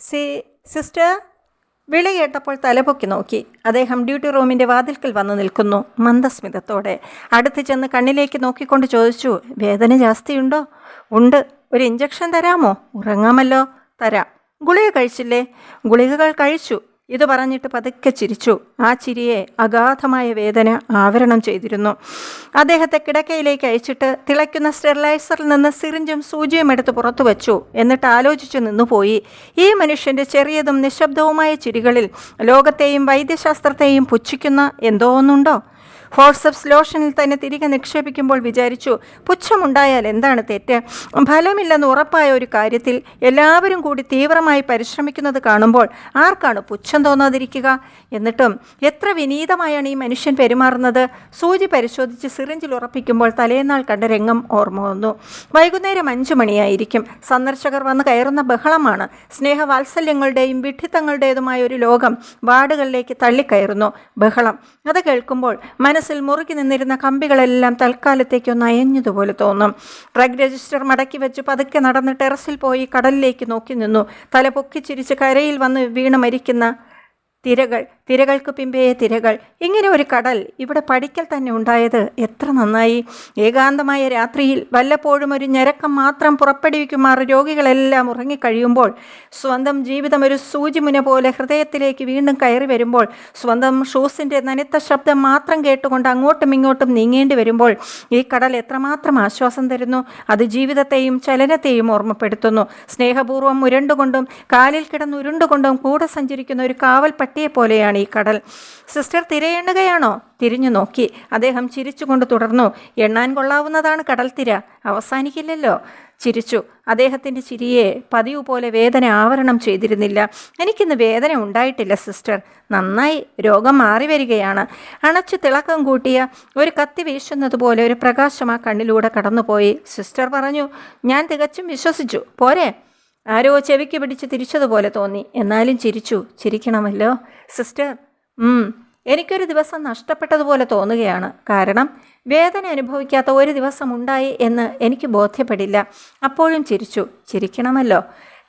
C sister വിളി കേട്ടപ്പോൾ തലപൊക്കി നോക്കി. അദ്ദേഹം ഡ്യൂട്ടി റൂമിന്റെ വാതിൽക്കൽ വന്നു നിൽക്കുന്നു മന്ദസ്മിതത്തോടെ. അടുത്ത് ചെന്ന് കണ്ണിലേക്ക് നോക്കിക്കൊണ്ട് ചോദിച്ചു വേദന ജാസ്തിയുണ്ടോ? ഉണ്ട്. ഒരു ഇഞ്ചക്ഷൻ തരാമോ? ഉറങ്ങാമല്ലോ. തരാം. ഗുളിക കഴിച്ചില്ലേ? ഗുളികകൾ കഴിച്ചു. ഇത് പറഞ്ഞിട്ട് പതുക്കെ ചിരിച്ചു. ആ ചിരിയെ അഗാധമായ വേദന ആവരണം ചെയ്തിരുന്നു. അദ്ദേഹത്തെ കിടക്കയിലേക്ക് അയച്ചിട്ട് തിളയ്ക്കുന്ന സ്റ്റെറിലൈസറിൽ നിന്ന് സിറിഞ്ചും സൂചിയും എടുത്ത് പുറത്തു വച്ചു. എന്നിട്ട് ആലോചിച്ചു നിന്നുപോയി. ഈ മനുഷ്യന്റെ ചെറിയതും നിശബ്ദവുമായ ചിരികളിൽ ലോകത്തെയും വൈദ്യശാസ്ത്രത്തെയും പുച്ഛിക്കുന്ന എന്തോ ഒന്നുണ്ടോ? ഫോർസപ്സ് ലോഷനിൽ തന്നെ തിരികെ നിക്ഷേപിക്കുമ്പോൾ വിചാരിച്ചു പുച്ഛമുണ്ടായാൽ എന്താണ് തെറ്റ്? ഫലമില്ലെന്ന് ഉറപ്പായ ഒരു കാര്യത്തിൽ എല്ലാവരും കൂടി തീവ്രമായി പരിശ്രമിക്കുന്നത് കാണുമ്പോൾ ആർക്കാണ് പുച്ഛം തോന്നാതിരിക്കുക? എന്നിട്ടും എത്ര വിനീതമായാണ് ഈ മനുഷ്യൻ പെരുമാറുന്നത്? സൂചി പരിശോധിച്ച് സിറിഞ്ചിൽ ഉറപ്പിക്കുമ്പോൾ തലേന്നാൾ കണ്ട രംഗം ഓർമ്മ വന്നു. വൈകുന്നേരം അഞ്ചു മണിയായിരിക്കും. സന്ദർശകർ വന്ന് കയറുന്ന ബഹളമാണ്. സ്നേഹവാത്സല്യങ്ങളുടെയും വിഡ്ഢിത്തങ്ങളുടേതുമായ ഒരു ലോകം വാർഡുകളിലേക്ക് തള്ളിക്കയറുന്നു. ബഹളം. അത് കേൾക്കുമ്പോൾ മനസ്സിൽ മുറുകി നിന്നിരുന്ന കമ്പികളെല്ലാം തൽക്കാലത്തേക്കൊന്ന് അയഞ്ഞതുപോലെ തോന്നും. ഡ്രഗ് രജിസ്റ്റർ മടക്കി വെച്ച് പതുക്കെ നടന്ന് ടെറസിൽ പോയി കടലിലേക്ക് നോക്കി നിന്നു. തല പൊക്കിച്ചിരിച്ച് കരയിൽ വന്ന് വീണ് മരിക്കുന്ന തിരകൾ തിരകൾക്ക് പിമ്പേ തിരകൾ. ഇങ്ങനെ ഒരു കടൽ ഇവിടെ പഠിക്കൽ തന്നെ ഉണ്ടായത് എത്ര നന്നായി. ഏകാന്തമായ രാത്രിയിൽ വല്ലപ്പോഴും ഒരു ഞരക്കം മാത്രം പുറപ്പെടുവിക്കുമാർ രോഗികളെല്ലാം ഉറങ്ങിക്കഴിയുമ്പോൾ സ്വന്തം ജീവിതം ഒരു സൂചിമുന പോലെ ഹൃദയത്തിലേക്ക് വീണ്ടും കയറി വരുമ്പോൾ സ്വന്തം ഷൂസിന്റെ നനുത്ത ശബ്ദം മാത്രം കേട്ടുകൊണ്ട് അങ്ങോട്ടും ഇങ്ങോട്ടും നീങ്ങേണ്ടി വരുമ്പോൾ ഈ കടൽ എത്രമാത്രം ആശ്വാസം തരുന്നു. അത് ജീവിതത്തെയും ചലനത്തെയും ഓർമ്മപ്പെടുത്തുന്നു. സ്നേഹപൂർവം ഉരുണ്ടുകൊണ്ടും കാലിൽ കിടന്നുരുണ്ടുകൊണ്ടും കൂടെ സഞ്ചരിക്കുന്ന ഒരു കാവൽ പട്ടിയെ പോലെയാണ് കടൽ. സിസ്റ്റർ തിരയെണ്ണുകയാണോ തിരിഞ്ഞു നോക്കി. അദ്ദേഹം ചിരിച്ചുകൊണ്ട് തുടർന്നു. എണ്ണാൻ കൊള്ളാവുന്നതാണ് കടൽ തിര. അവസാനിക്കില്ലല്ലോ. ചിരിച്ചു. അദ്ദേഹത്തിന്റെ ചിരിയെ പതിവ് പോലെ വേദന ആവരണം ചെയ്തിരുന്നില്ല. എനിക്കിന്ന് വേദന ഉണ്ടായിട്ടില്ല സിസ്റ്റർ. നന്നായി രോഗം മാറി വരികയാണ്. അണച്ചു തിളക്കം കൂട്ടിയ ഒരു കത്തി വീശുന്നത് പോലെ ഒരു പ്രകാശം ആ കണ്ണിലൂടെ കടന്നുപോയി. സിസ്റ്റർ പറഞ്ഞു ഞാൻ തികച്ചും വിശ്വസിച്ചു. പോരെ. ആരോ ചെവിക്ക് പിടിച്ച് തിരിച്ചതുപോലെ തോന്നി. എന്നാലും ചിരിച്ചു. ചിരിക്കണമല്ലോ സിസ്റ്റർ. എനിക്കൊരു ദിവസം നഷ്ടപ്പെട്ടതുപോലെ തോന്നുകയാണ്. കാരണം വേദന അനുഭവിക്കാത്ത ഒരു ദിവസം ഉണ്ടായി എന്ന് എനിക്ക് ബോധ്യപ്പെടില്ല. അപ്പോഴും ചിരിച്ചു. ചിരിക്കണമല്ലോ.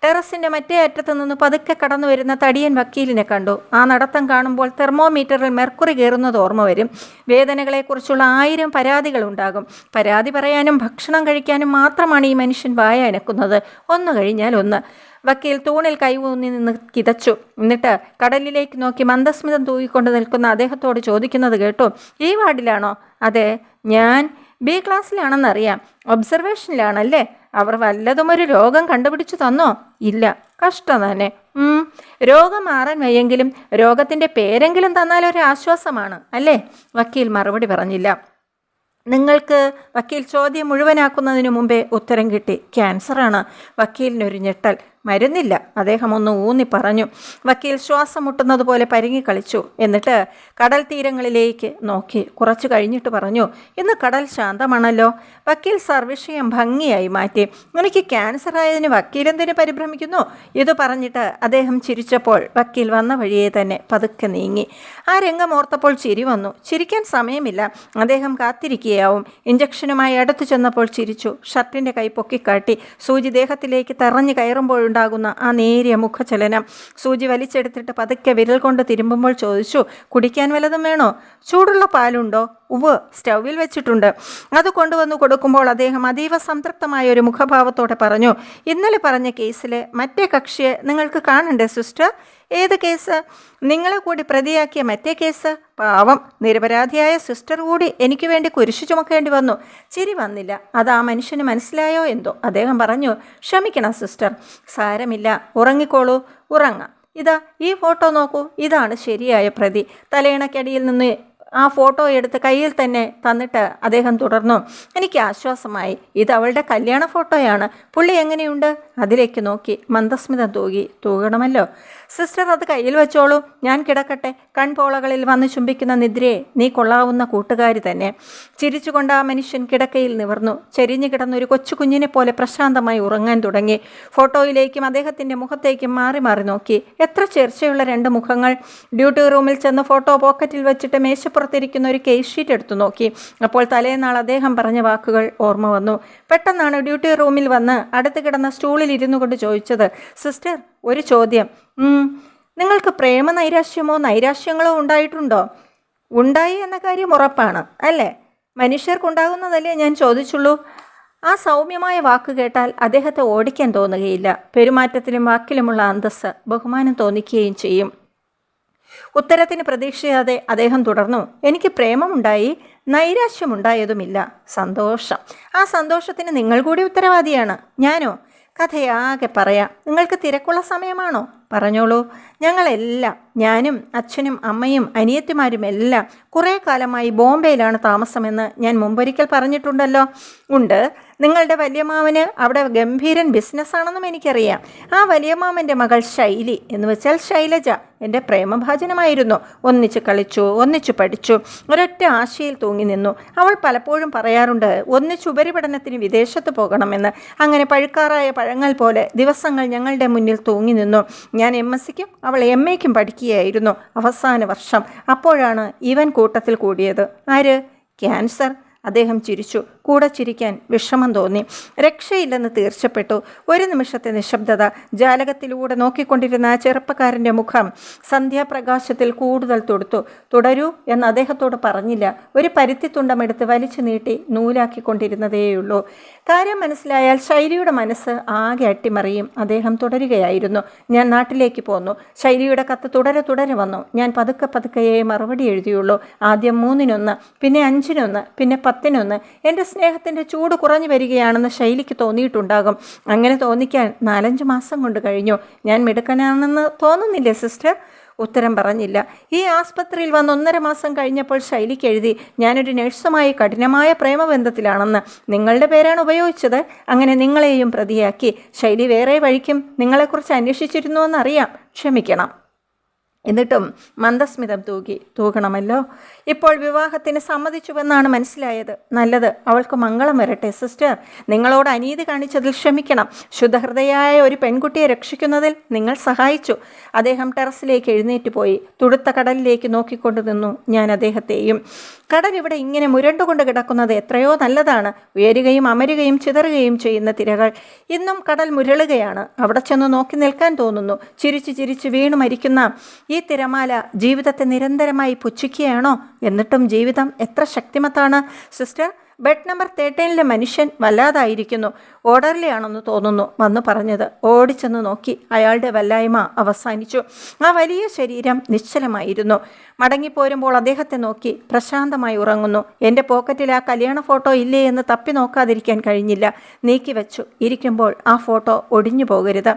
ടെറസിന്റെ മറ്റേ അറ്റത്ത് നിന്ന് പതുക്കെ കടന്നു വരുന്ന തടിയൻ വക്കീലിനെ കണ്ടു. ആ നടത്തം കാണുമ്പോൾ തെർമോമീറ്ററിൽ മെർക്കുറി കയറുന്നത് ഓർമ്മ വരും. വേദനകളെക്കുറിച്ചുള്ള ആയിരം പരാതികളുണ്ടാകും പരാതി പറയാനും ഭക്ഷണം കഴിക്കാനും മാത്രമാണ് ഈ മനുഷ്യൻ വായ അനക്കുന്നത്. ഒന്ന് കഴിഞ്ഞാൽ ഒന്ന്. വക്കീൽ തൂണിൽ കൈവൂന്നി നിന്ന് കിതച്ചു. എന്നിട്ട് കടലിലേക്ക് നോക്കി മന്ദസ്മിതം തൂക്കിക്കൊണ്ട് നിൽക്കുന്ന അദ്ദേഹത്തോട് ചോദിക്കുന്നത് കേട്ടു ഈ വാർഡിലാണോ? അതെ ഞാൻ ബി ക്ലാസ്സിലാണെന്നറിയാം. ഒബ്സർവേഷനിലാണല്ലേ? അവർ വല്ലതും ഒരു രോഗം കണ്ടുപിടിച്ചു തന്നോ? ഇല്ല. കഷ്ടം തന്നെ. രോഗം മാറാൻ വയ്യെങ്കിലും രോഗത്തിന്റെ പേരെങ്കിലും തന്നാൽ ഒരു ആശ്വാസമാണ് അല്ലേ? വക്കീൽ മറുപടി പറഞ്ഞില്ല. നിങ്ങൾക്ക് വക്കീൽ ചോദ്യം മുഴുവനാക്കുന്നതിന് മുമ്പേ ഉത്തരം കിട്ടി. ക്യാൻസറാണ്. വക്കീലിനൊരു ഞെട്ടൽ. മരുന്നില്ല. അദ്ദേഹം ഒന്ന് ഊന്നി പറഞ്ഞു വക്കീൽ ശ്വാസം മുട്ടുന്നത് പോലെ പരുങ്ങി കളിച്ചു. എന്നിട്ട് കടൽ തീരങ്ങളിലേക്ക് നോക്കി. കുറച്ചു കഴിഞ്ഞിട്ട് പറഞ്ഞു ഇന്ന് കടൽ ശാന്തമാണല്ലോ. വക്കീൽ സർവിഷയം ഭംഗിയായി മാറ്റി. എനിക്ക് ക്യാൻസർ ആയതിന് വക്കീലെന്തിന് പരിഭ്രമിക്കുന്നു? ഇത് പറഞ്ഞിട്ട് അദ്ദേഹം ചിരിച്ചപ്പോൾ വക്കീൽ വന്ന വഴിയെ തന്നെ പതുക്കെ നീങ്ങി. ആ രംഗം ഓർത്തപ്പോൾ ചിരി വന്നു. ചിരിക്കാൻ സമയമില്ല. അദ്ദേഹം കാത്തിരിക്കുകയാവും. ഇഞ്ചക്ഷനുമായി അടുത്തു ചെന്നപ്പോൾ ചിരിച്ചു. ഷർട്ടിന്റെ കൈ പൊക്കിക്കാട്ടി. സൂചി ദേഹത്തിലേക്ക് തറഞ്ഞു തെറഞ്ഞു കയറുമ്പോഴുണ്ടാകുന്ന ആ നേരിയ മുഖചലനം. സൂചി വലിച്ചെടുത്തിട്ട് പതുക്കെ വിരൽ കൊണ്ട് തിരുമ്പുമ്പോൾ ചോദിച്ചു കുടിക്കാൻ വല്ലതും വേണോ? ചൂടുള്ള പാലുണ്ടോ? ഉവ് സ്റ്റൗവിൽ വെച്ചിട്ടുണ്ട്. അത് കൊണ്ടുവന്ന് കൊടുക്കുമ്പോൾ അദ്ദേഹം അതീവ സംതൃപ്തമായ ഒരു മുഖഭാവത്തോടെ പറഞ്ഞു ഇന്നലെ പറഞ്ഞ കേസിൽ മറ്റേ കക്ഷിയെ നിങ്ങൾക്ക് കാണണ്ടേ സിസ്റ്റർ? ഏത് കേസ്? നിങ്ങളെ കൂടി പ്രതിയാക്കിയ മറ്റേ കേസ്? പാവം നിരപരാധിയായ സിസ്റ്റർ കൂടി എനിക്ക് വേണ്ടി കുരിശു ചുമക്കേണ്ടി വന്നു. ചിരി വന്നില്ല. അത് ആ മനുഷ്യന് മനസ്സിലായോ എന്തോ? അദ്ദേഹം പറഞ്ഞു ക്ഷമിക്കണം സിസ്റ്റർ. സാരമില്ല. ഉറങ്ങിക്കോളൂ. ഉറങ്ങാം. ഇതാ ഈ ഫോട്ടോ നോക്കൂ. ഇതാണ് ശരിയായ പ്രതി. തലയിണക്കടിയിൽ നിന്ന് ആ ഫോട്ടോ എടുത്ത് കയ്യിൽ തന്നെ തന്നിട്ട് അദ്ദേഹം തുടർന്നു. എനിക്ക് ആശ്വാസമായി. ഇത് അവളുടെ കല്യാണ ഫോട്ടോയാണ്. പുള്ളി എങ്ങനെയുണ്ട്? അതിലേക്ക് നോക്കി. മന്ദസ്മിതം തൂകി. തൂകണമല്ലോ. സിസ്റ്റർ അത് കയ്യിൽ വെച്ചോളൂ. ഞാൻ കിടക്കട്ടെ. കൺപോളകളിൽ വന്ന് ചുംബിക്കുന്ന നിദ്രയെ നീ കൊള്ളാവുന്ന കൂട്ടുകാരി തന്നെ. ചിരിച്ചുകൊണ്ട് ആ മനുഷ്യൻ കിടക്കയിൽ നിവർന്നു. ചെരിഞ്ഞു കിടന്ന ഒരു കൊച്ചു കുഞ്ഞിനെ പോലെ പ്രശാന്തമായി ഉറങ്ങാൻ തുടങ്ങി. ഫോട്ടോയിലേക്കും അദ്ദേഹത്തിന്റെ മുഖത്തേക്കും മാറി മാറി നോക്കി. എത്ര ചേർച്ചയുള്ള രണ്ട് മുഖങ്ങൾ. ഡ്യൂട്ടി റൂമിൽ ചെന്ന് ഫോട്ടോ പോക്കറ്റിൽ വെച്ചിട്ട് മേശപ്പുറം മേശപ്പുറത്തിരിക്കുന്ന ഒരു കേസ് ഷീറ്റ് എടുത്തു നോക്കി. അപ്പോൾ തലേന്നാൾ അദ്ദേഹം പറഞ്ഞ വാക്കുകൾ ഓർമ്മ വന്നു. പെട്ടെന്നാണ് ഡ്യൂട്ടി റൂമിൽ വന്ന് അടുത്ത് കിടന്ന സ്റ്റൂളിൽ ഇരുന്നു കൊണ്ട് ചോദിച്ചത് സിസ്റ്റർ ഒരു ചോദ്യം. നിങ്ങൾക്ക് പ്രേമ നൈരാശ്യമോ നൈരാശ്യങ്ങളോ ഉണ്ടായിട്ടുണ്ടോ? ഉണ്ടായി എന്ന കാര്യം ഉറപ്പാണ് അല്ലേ? മനുഷ്യർക്കുണ്ടാകുന്നതല്ലേ ഞാൻ ചോദിച്ചുള്ളൂ. ആ സൗമ്യമായ വാക്ക് കേട്ടാൽ അദ്ദേഹത്തെ ഓടിക്കാൻ തോന്നുകയില്ല. പെരുമാറ്റത്തിലും വാക്കിലുമുള്ള അന്തസ്സ് ബഹുമാനം തോന്നിക്കുകയും ചെയ്യും. ഉത്തരത്തിന് പ്രതീക്ഷയാതെ അദ്ദേഹം തുടർന്നു എനിക്ക് പ്രേമമുണ്ടായി നൈരാശ്യമുണ്ടായതുമില്ല സന്തോഷം. ആ സന്തോഷത്തിന് നിങ്ങൾ കൂടി ഉത്തരവാദിയാണ്. ഞാനോ? കഥയാകെ പറയാം. നിങ്ങൾക്ക് തിരക്കുള്ള സമയമാണോ? പറഞ്ഞോളൂ. ഞങ്ങളെല്ലാം ഞാനും അച്ഛനും അമ്മയും അനിയത്തിമാരും എല്ലാം കുറേ കാലമായി ബോംബെയിലാണ് താമസമെന്ന് ഞാൻ മുമ്പൊരിക്കൽ പറഞ്ഞിട്ടുണ്ടല്ലോ. ഉണ്ട്. നിങ്ങളുടെ വലിയമാവന് അവിടെ ഗംഭീരൻ ബിസിനസ്സാണെന്നും എനിക്കറിയാം. ആ വലിയമാമന്റെ മകൾ ശൈലി എന്ന് വെച്ചാൽ ശൈലജ എന്റെ പ്രേമഭാജനമായിരുന്നു. ഒന്നിച്ച് കളിച്ചു ഒന്നിച്ചു പഠിച്ചു ഒരൊറ്റ ആശയിൽ തൂങ്ങി നിന്നു. അവൾ പലപ്പോഴും പറയാറുണ്ട് ഒന്നിച്ച് ഉപരിപഠനത്തിന് വിദേശത്ത് പോകണമെന്ന്. അങ്ങനെ പഴുക്കാറായ പഴങ്ങൾ പോലെ ദിവസങ്ങൾ ഞങ്ങളുടെ മുന്നിൽ തൂങ്ങി നിന്നു. ഞാൻ എം എസ് സിക്കും അവൾ എം എക്കും പഠിക്കുകയായിരുന്നു അവസാന വർഷം. അപ്പോഴാണ് ഇവൻ കൂട്ടത്തിൽ കൂടിയത്. ആര്? ക്യാൻസർ. അദ്ദേഹം ചിരിച്ചു. കൂടെ ചിരിക്കാൻ വിഷമം തോന്നി. രക്ഷയില്ലെന്ന് തീർച്ചപ്പെട്ടു. ഒരു നിമിഷത്തെ നിശബ്ദത ജാലകത്തിലൂടെ നോക്കിക്കൊണ്ടിരുന്ന ആ ചെറുപ്പക്കാരന്റെ മുഖം സന്ധ്യാപ്രകാശത്തിൽ കൂടുതൽ തൊടുത്തു. തുടരൂ എന്ന് അദ്ദേഹത്തോട് പറഞ്ഞില്ല. ഒരു പരുത്തിത്തുണ്ടമെടുത്ത് വലിച്ചു നീട്ടി നൂലാക്കിക്കൊണ്ടിരുന്നതേയുള്ളൂ. കാര്യം മനസ്സിലായാൽ ശൈലിയുടെ മനസ്സ് ആകെ അട്ടിമറിയും. അദ്ദേഹം തുടരുകയായിരുന്നു. ഞാൻ നാട്ടിലേക്ക് പോന്നു. ശൈലിയുടെ കത്ത് തുടരെ തുടരെ വന്നു. ഞാൻ പതുക്കെ പതുക്കെയേ മറുപടി എഴുതിയുള്ളൂ. ആദ്യം മൂന്നിനൊന്ന് പിന്നെ അഞ്ചിനൊന്ന് പിന്നെ പത്തിനൊന്ന് എന്റെ സ്നേഹത്തിന്റെ ചൂട് കുറഞ്ഞു വരികയാണെന്ന് ശൈലിക്ക് തോന്നിയിട്ടുണ്ടാകും. അങ്ങനെ തോന്നിക്കാൻ നാലഞ്ച് മാസം കൊണ്ട് കഴിഞ്ഞു. ഞാൻ മിടുക്കനാണെന്ന് തോന്നുന്നില്ലേ സിസ്റ്റർ? ഉത്തരം പറഞ്ഞില്ല. ഈ ആസ്പത്രിയിൽ വന്ന് ഒന്നര മാസം കഴിഞ്ഞപ്പോൾ ശൈലിക്ക് എഴുതി ഞാനൊരു നഴ്സുമായി കഠിനമായ പ്രേമബന്ധത്തിലാണെന്ന് നിങ്ങളുടെ പേരാണ് ഉപയോഗിച്ചത്. അങ്ങനെ നിങ്ങളെയും പ്രതിയാക്കി. ശൈലി വേറെ വഴിക്കും നിങ്ങളെക്കുറിച്ച് അന്വേഷിച്ചിരുന്നുവെന്നറിയാം ക്ഷമിക്കണം. എന്നിട്ടും മന്ദസ്മിതം തൂകി തൂകണമല്ലോ. ഇപ്പോൾ വിവാഹത്തിന് സമ്മതിച്ചുവെന്നാണ് മനസ്സിലായത്. നല്ലത്. അവൾക്ക് മംഗളം വരട്ടെ സിസ്റ്റർ. നിങ്ങളോട് അനീതി കാണിച്ചതിൽ ക്ഷമിക്കണം. ശുദ്ധഹൃദയായ ഒരു പെൺകുട്ടിയെ രക്ഷിക്കുന്നതിൽ നിങ്ങൾ സഹായിച്ചു. അദ്ദേഹം ടെറസിലേക്ക് എഴുന്നേറ്റ് പോയി. തുടുത്ത കടലിലേക്ക് നോക്കിക്കൊണ്ട് നിന്നു. ഞാൻ അദ്ദേഹത്തെയും. കടൽ ഇവിടെ ഇങ്ങനെ മുരണ്ടുകൊണ്ട് കിടക്കുന്നത് എത്രയോ നല്ലതാണ്. ഉയരുകയും അമരുകയും ചിതറുകയും ചെയ്യുന്ന തിരകൾ. ഇന്നും കടൽ മുരളുകയാണ്. അവിടെ ചെന്ന് നോക്കി നിൽക്കാൻ തോന്നുന്നു. ചിരിച്ചു ചിരിച്ച് വീണു മരിക്കുന്ന ഈ തിരമാല ജീവിതത്തെ നിരന്തരമായി പുച്ഛിക്കുകയാണോ? എന്നിട്ടും ജീവിതം എത്ര ശക്തിമത്താണ്? സിസ്റ്റർ ബെഡ് നമ്പർ തേർട്ടീനിലെ മനുഷ്യൻ വല്ലാതായിരിക്കുന്നു. ഓർഡർലി ആണെന്ന് തോന്നുന്നു വന്ന് പറഞ്ഞത്. ഓടിച്ചെന്ന് നോക്കി അയാളുടെ വല്ലായ്മ അവസാനിച്ചു. ആ വലിയ ശരീരം നിശ്ചലമായിരുന്നു. മടങ്ങിപ്പോരുമ്പോൾ അദ്ദേഹത്തെ നോക്കി പ്രശാന്തമായി ഉറങ്ങുന്നു. എന്റെ പോക്കറ്റിൽ ആ കല്യാണ ഫോട്ടോ ഇല്ലേ എന്ന് തപ്പി നോക്കാതിരിക്കാൻ കഴിഞ്ഞില്ല. നീക്കി വെച്ചു. ഇരിക്കുമ്പോൾ ആ ഫോട്ടോ ഒടിഞ്ഞു പോകരുത്.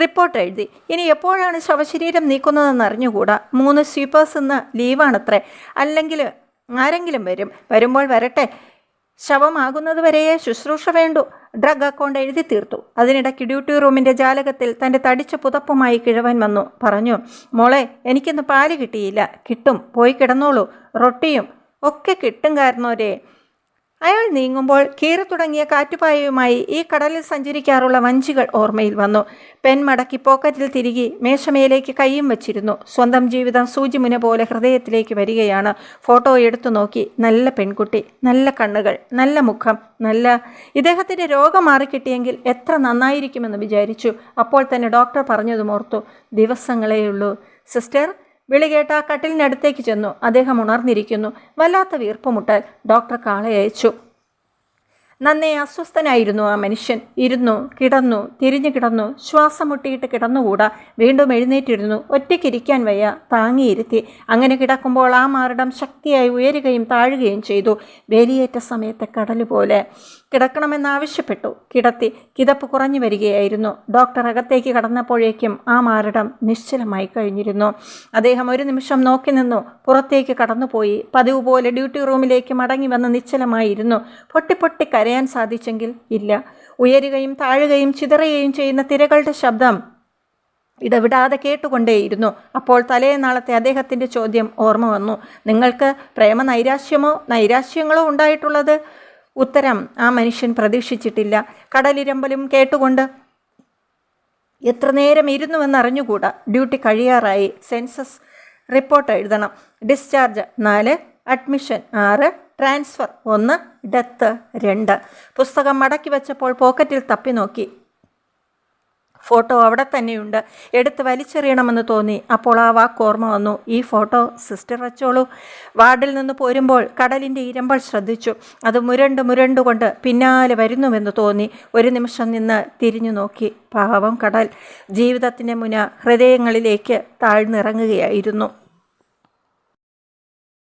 റിപ്പോർട്ട് എഴുതി. ഇനി എപ്പോഴാണ് ശവശരീരം നീക്കുന്നതെന്ന് അറിഞ്ഞുകൂടാ? മൂന്ന് സ്വീപ്പേഴ്സ് ഇന്ന് ലീവാണത്രേ. അല്ലെങ്കിൽ ആരെങ്കിലും വരും. വരുമ്പോൾ വരട്ടെ. ശവമാകുന്നതുവരെയേ ശുശ്രൂഷ വേണ്ടു. ഡ്രഗ് അക്കൗണ്ട് എഴുതി തീർത്തു. അതിനിടയ്ക്ക് ഡ്യൂട്ടി റൂമിന്റെ ജാലകത്തിൽ തന്റെ തടിച്ച പുതപ്പുമായി കിഴവൻ വന്നു. പറഞ്ഞു മോളെ എനിക്കിന്ന് പാൽ കിട്ടിയില്ല. കിട്ടും. പോയി കിടന്നോളൂ. റൊട്ടിയും ഒക്കെ കിട്ടും കാരണോരേ. അയാൾ നീങ്ങുമ്പോൾ കീറി തുടങ്ങിയ കാറ്റുപായവുമായി ഈ കടലിൽ സഞ്ചരിക്കാറുള്ള വഞ്ചികൾ ഓർമ്മയിൽ വന്നു. പെൻ മടക്കി പോക്കറ്റിൽ തിരികെ മേശമേലേക്ക് കൈയും വച്ചിരുന്നു. സ്വന്തം ജീവിതം സൂചിമുന പോലെ ഹൃദയത്തിലേക്ക് വരികയാണ്. ഫോട്ടോ എടുത്തു നോക്കി. നല്ല പെൺകുട്ടി നല്ല കണ്ണുകൾ നല്ല മുഖം നല്ല ഇദ്ദേഹത്തിന്റെ രോഗം മാറിക്കിട്ടിയെങ്കിൽ എത്ര നന്നായിരിക്കുമെന്ന് വിചാരിച്ചു. അപ്പോൾ തന്നെ ഡോക്ടർ പറഞ്ഞതും ഓർത്തു. ദിവസങ്ങളേയുള്ളൂ. സിസ്റ്റർ വിളി കേട്ട ആ കട്ടിലിനടുത്തേക്ക് ചെന്നു. അദ്ദേഹം ഉണർന്നിരിക്കുന്നു. വല്ലാത്ത വീർപ്പുമുട്ടൽ ഡോക്ടർ കാളെ അയച്ചു. നന്നേ അസ്വസ്ഥനായിരുന്നു ആ മനുഷ്യൻ. ഇരുന്നു കിടന്നു തിരിഞ്ഞു കിടന്നു ശ്വാസം മുട്ടിയിട്ട് കിടന്നുകൂടാ. വീണ്ടും എഴുന്നേറ്റിരുന്നു. ഒറ്റയ്ക്കിരിക്കാൻ വയ്യ. താങ്ങിയിരുത്തി. അങ്ങനെ കിടക്കുമ്പോൾ ആ മാറിടം ശക്തിയായി ഉയരുകയും താഴുകയും ചെയ്തു. വേലിയേറ്റ സമയത്തെ കടൽ പോലെ കിടക്കണമെന്നാവശ്യപ്പെട്ടു. കിടത്തി കിതപ്പ് കുറഞ്ഞു വരികയായിരുന്നു. ഡോക്ടർ അകത്തേക്ക് കടന്നപ്പോഴേക്കും ആ മാറിടം നിശ്ചലമായി കഴിഞ്ഞിരുന്നു. അദ്ദേഹം ഒരു നിമിഷം നോക്കി നിന്നു. പുറത്തേക്ക് കടന്നുപോയി. പതിവ് പോലെ ഡ്യൂട്ടി റൂമിലേക്ക് മടങ്ങി വന്ന് നിശ്ചലമായിരുന്നു. പൊട്ടി പൊട്ടി കരയാൻ സാധിച്ചെങ്കിൽ ഇല്ല. ഉയരുകയും താഴുകയും ചിതറുകയും ചെയ്യുന്ന തിരകളുടെ ശബ്ദം ഇടവിടാതെ കേട്ടുകൊണ്ടേയിരുന്നു. അപ്പോൾ തലേനാളത്തെ അദ്ദേഹത്തിന്റെ ചോദ്യം ഓർമ്മ വന്നു. നിങ്ങൾക്ക് പ്രേമ നൈരാശ്യമോ നൈരാശ്യങ്ങളോ ഉണ്ടായിട്ടുള്ളത്? ഉത്തരം ആ മനുഷ്യൻ പ്രതീക്ഷിച്ചിട്ടില്ല. കടലിരമ്പലും കേട്ടുകൊണ്ട് എത്ര നേരം ഇരുന്നുവെന്ന് അറിഞ്ഞുകൂടാ. ഡ്യൂട്ടി കഴിയാറായി. സെൻസസ് റിപ്പോർട്ട് എഴുതണം. ഡിസ്ചാർജ് നാല് അഡ്മിഷൻ ആറ് ട്രാൻസ്ഫർ ഒന്ന് ഡെത്ത് രണ്ട്. പുസ്തകം മടക്കി വെച്ചപ്പോൾ പോക്കറ്റിൽ തപ്പി നോക്കി ഫോട്ടോ അവിടെ തന്നെയുണ്ട്. എടുത്ത് വലിച്ചെറിയണമെന്ന് തോന്നി. അപ്പോൾ ആ വാക്ക് ഓർമ്മ വന്നു. ഈ ഫോട്ടോ സിസ്റ്റർ വച്ചോളൂ വാർഡിൽ നിന്ന് പോരുമ്പോൾ കടലിന്റെ ഇരമ്പൾ ശ്രദ്ധിച്ചു. അത് മുരണ്ട് മുരണ്ടുകൊണ്ട് പിന്നാലെ വരുന്നുവെന്ന് തോന്നി. ഒരു നിമിഷം നിന്ന് തിരിഞ്ഞു നോക്കി. പാവം കടൽ. ജീവിതത്തിന്റെ മുന ഹൃദയങ്ങളിലേക്ക് താഴ്ന്നിറങ്ങുകയായിരുന്നു.